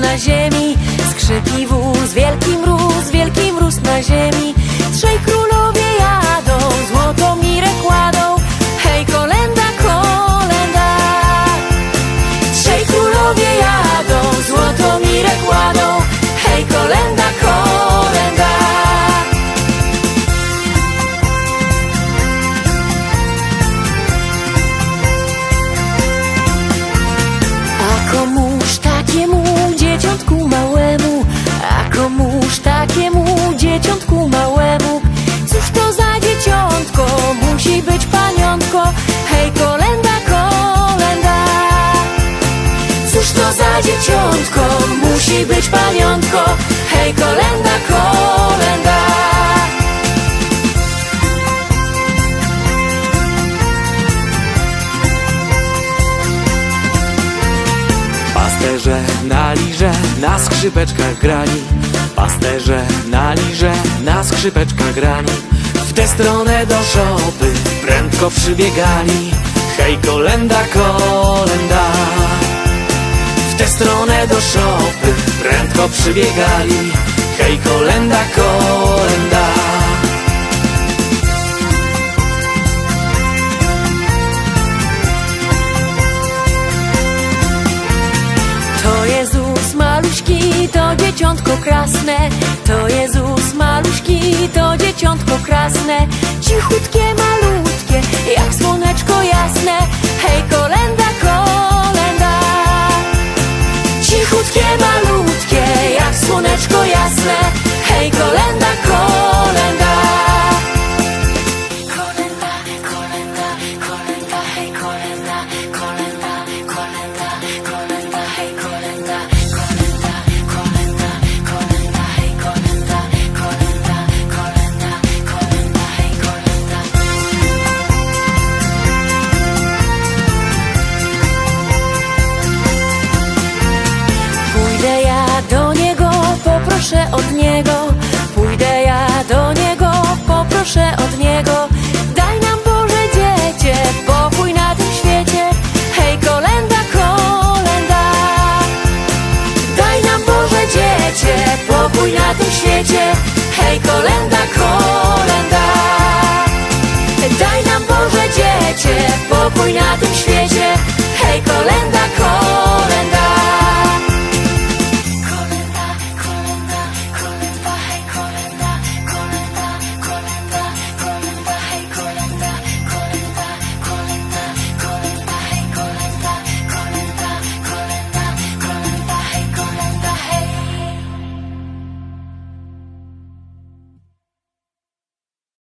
na ziemi, skrzypi wóz, wielki mróz, wielki mróz na ziemi. Dzieciątko, musi być paniątko, hej kolenda, kolenda. Pasterze na lirze, na skrzypeczkach grani. Pasterze na lirze, na skrzypeczkach grani. W tę stronę do szopy prędko przybiegali. Hej kolenda, kolenda szopy prędko przybiegali Hej kolenda, kolenda To Jezus maluśki, to dzieciątko krasne. To Jezus maluśki, to dzieciątko krasne. Hej, kolenda, kolenda. Kolenda. Pójdę ja do niego, poproszę od niego. Pokój na tym świecie. Hej, kolenda, kolenda. Daj nam Boże dziecię, pokój na tym